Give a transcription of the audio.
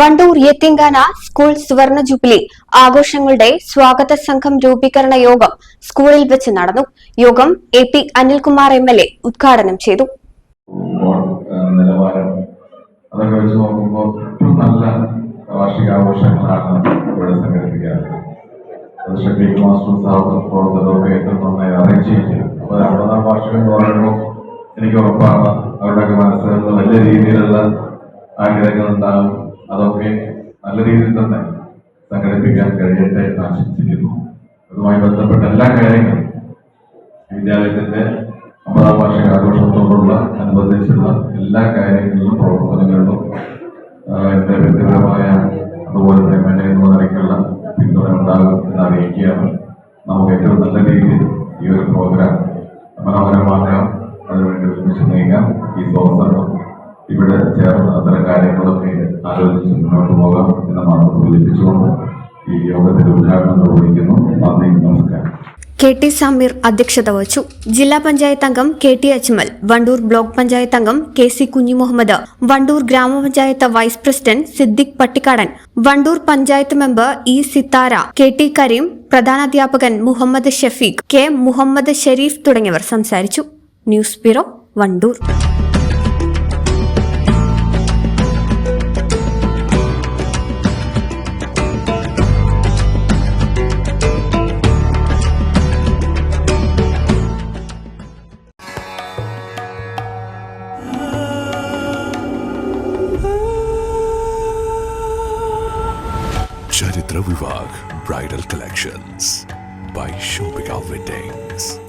വണ്ടൂർ യത്തിങ്കാന സ്കൂൾ സുവർണ ജൂബിലി ആഘോഷങ്ങളുടെ സ്വാഗത സംഘം രൂപീകരണ യോഗം സ്കൂളിൽ വെച്ച് നടന്നു. യോഗം A P Anilkumar M L A ഉദ്ഘാടനം ചെയ്തു. നല്ല എന്ന് എനിക്ക് ഉറപ്പാണ് അവരുടെയൊക്കെ മനസ്സിലുള്ള വലിയ രീതിയിലുള്ള ആഗ്രഹങ്ങൾ ഉണ്ടാകും. അതൊക്കെ നല്ല രീതിയിൽ തന്നെ സംഘടിപ്പിക്കാൻ കഴിയട്ടെ എന്ന് ആശംസിക്കുന്നു. അതുമായി ബന്ധപ്പെട്ട എല്ലാ കാര്യങ്ങളും വിദ്യാലയത്തിന്റെ അമ്പതാം വാർഷിക ആഘോഷത്തോടുള്ള അനുബന്ധിച്ചുള്ള എല്ലാ കാര്യങ്ങളിലും പ്രവർത്തനങ്ങളിലും ആ, എന്റെ വ്യക്തിപരമായ അതുപോലെ തന്നെ എം എൽ എ എന്ന നിലയ്ക്കുള്ള പിന്തുണ ഉണ്ടാകും എന്ന് അറിയിക്കുകയാണ്. നമുക്ക് ഏറ്റവും നല്ല രീതിയിൽ ഈ ഒരു പ്രോഗ്രാം മനോഹരമാക്കാം അതിനുവേണ്ടി ഒരുമിച്ച് നീങ്ങാം. ഈ പ്രോത്സാഹനം ഇവിടെ ചേർന്ന് അത്തരം കാര്യങ്ങളൊക്കെ ആലോചിച്ച് മുന്നോട്ട് പോകാം എന്ന് സൂചിപ്പിച്ചുകൊണ്ട് ഈ യോഗത്തിന്റെ ഉദ്ഘാടനം നിർവഹിക്കുന്നു. നന്ദി നമസ്കാരം. കെ ടി സമീർ അധ്യക്ഷത വഹിച്ചു. ജില്ലാ പഞ്ചായത്ത് അംഗം K T Ajmal Wandoor block panchayat അംഗം കെ സി കുഞ്ഞിമുഹമ്മദ് വണ്ടൂർ ഗ്രാമപഞ്ചായത്ത് vice president Siddique Pattikkadan Wandoor panchayat member E Sithara K T Kareem പ്രധാനാധ്യാപകൻ Muhammad Shafeeq K Muhammad Shareef തുടങ്ങിയവർ സംസാരിച്ചു. News bureau Wandoor. Vivag Bridal Collections by Shopika Weddings.